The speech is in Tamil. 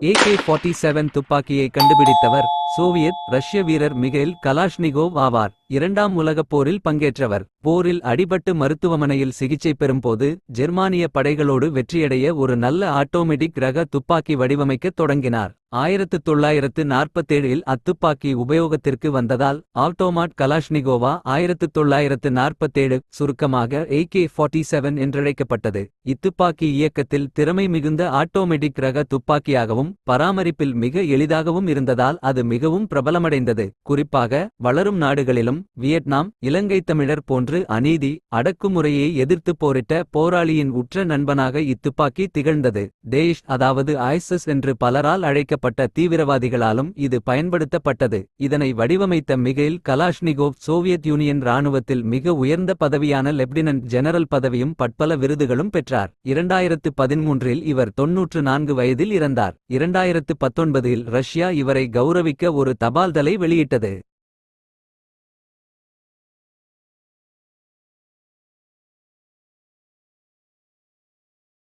ஏகே ஃபார்ட்டி செவன் துப்பாக்கியை கண்டுபிடித்தவர் சோவியத் ரஷ்ய வீரர் மிகைல் கலாஷ்னிகோவ் ஆவார். இரண்டாம் உலகப் போரில் பங்கேற்றவர். போரில் அடிபட்டு மருத்துவமனையில் சிகிச்சை பெறும்போது ஜெர்மானிய படைகளோடு வெற்றியடைய ஒரு நல்ல ஆட்டோமேட்டிக் ரக துப்பாக்கி வடிவமைக்கத் தொடங்கினார். ஆயிரத்து தொள்ளாயிரத்து நாற்பத்தேழில் அத்துப்பாக்கி உபயோகத்திற்கு வந்ததால் ஆட்டோமாட் கலாஷ்னிகோவா ஆயிரத்து தொள்ளாயிரத்து நாற்பத்தேழு சுருக்கமாக ஏகே ஃபார்ட்டி செவன் என்றழைக்கப்பட்டது. இத்துப்பாக்கி இயக்கத்தில் திறமை மிகுந்த ஆட்டோமேட்டிக் ரக துப்பாக்கியாகவும் பராமரிப்பில் மிக எளிதாகவும் இருந்ததால் அது மிகவும் பிரபலமடைந்தது. குறிப்பாக வளரும் நாடுகளிலும் வியட்நாம் இலங்கை தமிழர் போன்று அநீதி அடக்குமுறையை எதிர்த்து போரிட்ட போராளியின் உற்ற நண்பனாக இத்துப்பாக்கி திகழ்ந்தது. தேஷ் அதாவது ஐசஸ் என்று பலரால் அழைக்கப்பட்ட தீவிரவாதிகளாலும் இது பயன்படுத்தப்பட்டது. இதனை வடிவமைத்த மிகைல் கலாஷ்னிகோவ் சோவியத் யூனியன் இராணுவத்தில் மிக உயர்ந்த பதவியான லெப்டினன்ட் ஜெனரல் பதவியும் பட்பல விருதுகளும் பெற்றார். இரண்டாயிரத்து பதிமூன்றில் இவர் தொன்னூற்று நான்கு வயதில் இறந்தார். இரண்டாயிரத்து பத்தொன்பதில் ரஷ்யா இவரை கௌரவிக்க ஒரு தபால்தலை வெளியிட்டது.